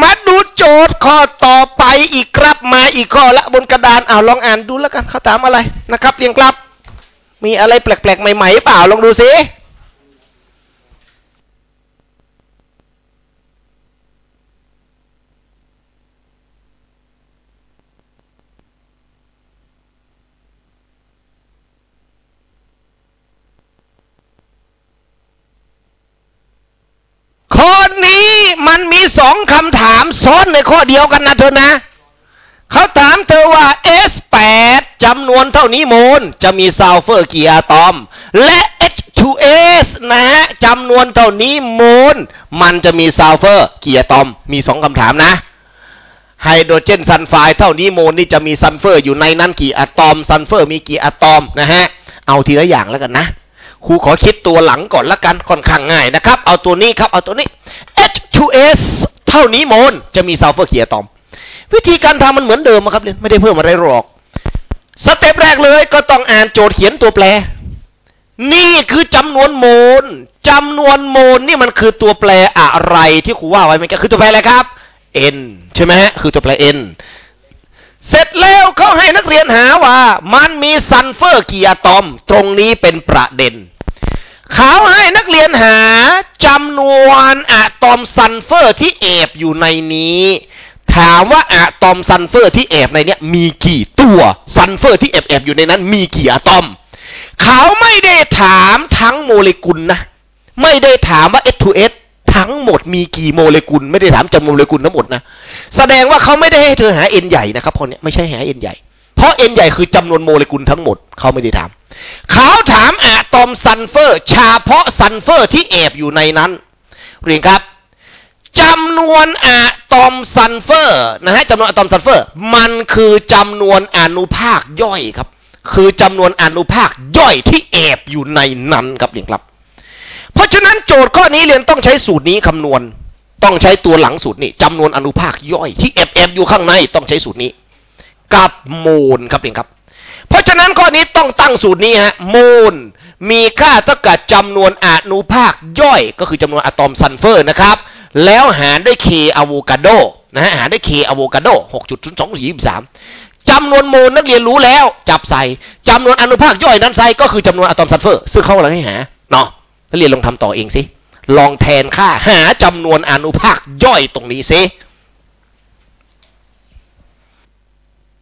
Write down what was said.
มาดูโจทย์ข้อต่อไปอีกครับมาอีกข้อละบนกระดานเอาลองอ่านดูแล้วกันเขาถามอะไรนะครับเรียงครับ มีอะไรแปลกๆ ใหม่ๆเปล่าลองดูสิข้อนี้ มันมีสองคำถามซ้อนในข้อเดียวกันนะเธอนะ เขาถามเธอว่า S8 จำนวนเท่านี้โมลจะมีซัลเฟอร์กี่อะตอม และ H2S นะฮะจำนวนเท่านี้โมลมันจะมีซัลเฟอร์กี่อะตอม มีสองคำถามนะไฮโดรเจนซัลไฟด์เท่านี้โมลนี่จะมีซัลเฟอร์อยู่ในนั้นกี่อะตอมซัลเฟอร์มีกี่อะตอมนะฮะ เอาทีละอย่างแล้วกันนะ ครูขอคิดตัวหลังก่อนละกันค่อนข้างง่ายนะครับ เอาตัวนี้ครับ เอาตัวนี้ H2S เท่านี้โมลจะมีซัลเฟอร์เกี่อะตอม วิธีการทำมันเหมือนเดิมครับเนี่ยไม่ได้เพิ่มอะไรหรอกสเต็ปแรกเลยก็ต้องอ่านโจทย์เขียนตัวแปร นี่คือจำนวนโมลจำนวนโมลนี่มันคือตัวแปรอะไรที่ครูว่าไว้เมื่อกี้คือตัวแปรอะไรครับ n ใช่ไหมฮะคือตัวแปร n เสร็จแล้วเขาให้นักเรียนหาว่า มันมีซัลเฟอร์กี่อะตอม ตรงนี้เป็นประเด็น เขาให้นักเรียนหาจำนวนอะตอมซัลเฟอร์ที่แอบอยู่ในนี้ ถามว่าอะตอมซัลเฟอร์ที่แอบในนี้มีกี่ตัวซัลเฟอร์ที่แอบแอบอยู่ในนั้น มีกี่อะตอม เขาไม่ได้ถามทั้งโมเลกุลนะ ไม่ได้ถามว่า S2S ทั้งหมดมีกี่โมเลกุล ไม่ได้ถามจำนวนโมเลกุลทั้งหมดนะ แสดงว่าเขาไม่ได้ให้เธอหา n ใหญ่นะครับคนเนี้ยไม่ใช่หา n ใหญ่ เพราะ n ใหญ่คือจำนวนโมเลกุลทั้งหมดเขาไม่ได้ถาม เขาถามอะตอมซัลเฟอร์เฉพาะซัลเฟอร์ที่แอบอยู่ในนั้น เรียนครับจำนวนอะตอมซัลเฟอร์นะฮะจำนวนอะตอมซัลเฟอร์ มันคือจำนวนอนุภาคย่อยครับ คือจำนวนอนุภาคย่อยที่แอบอยู่ในนั้นครับเรียนครับ เพราะฉะนั้นโจทย์ข้อนี้เรียนต้องใช้สูตรนี้คำนวณ ต้องใช้ตัวหลังสูตรนี้จำนวนอนุภาคย่อยที่แอบแอบอยู่ข้างในต้องใช้สูตรนี้ กับโมลครับเองครับ เพราะฉะนั้นข้อนี้ต้องตั้งสูตรนี้ฮะโมลมีค่าเท่ากับจำนวนอนุภาคย่อย ก็คือจำนวนอะตอมซัลเฟอร์นะครับ แล้วหารด้วย k อะโวคาโดนะฮะหารด้วย k อะโวคาโด6.0243จำนวนโมลนักเรียนรู้แล้ว จับใส่จำนวนอนุภาคย่อยนั้นใส่ก็คือจำนวนอะตอมซัลเฟอร์ ซึ่งเขากำลังให้หาเนาะนักเรียนลองทำต่อเองสิลองแทนค่าหาจำนวนอนุภาคย่อยตรงนี้สิ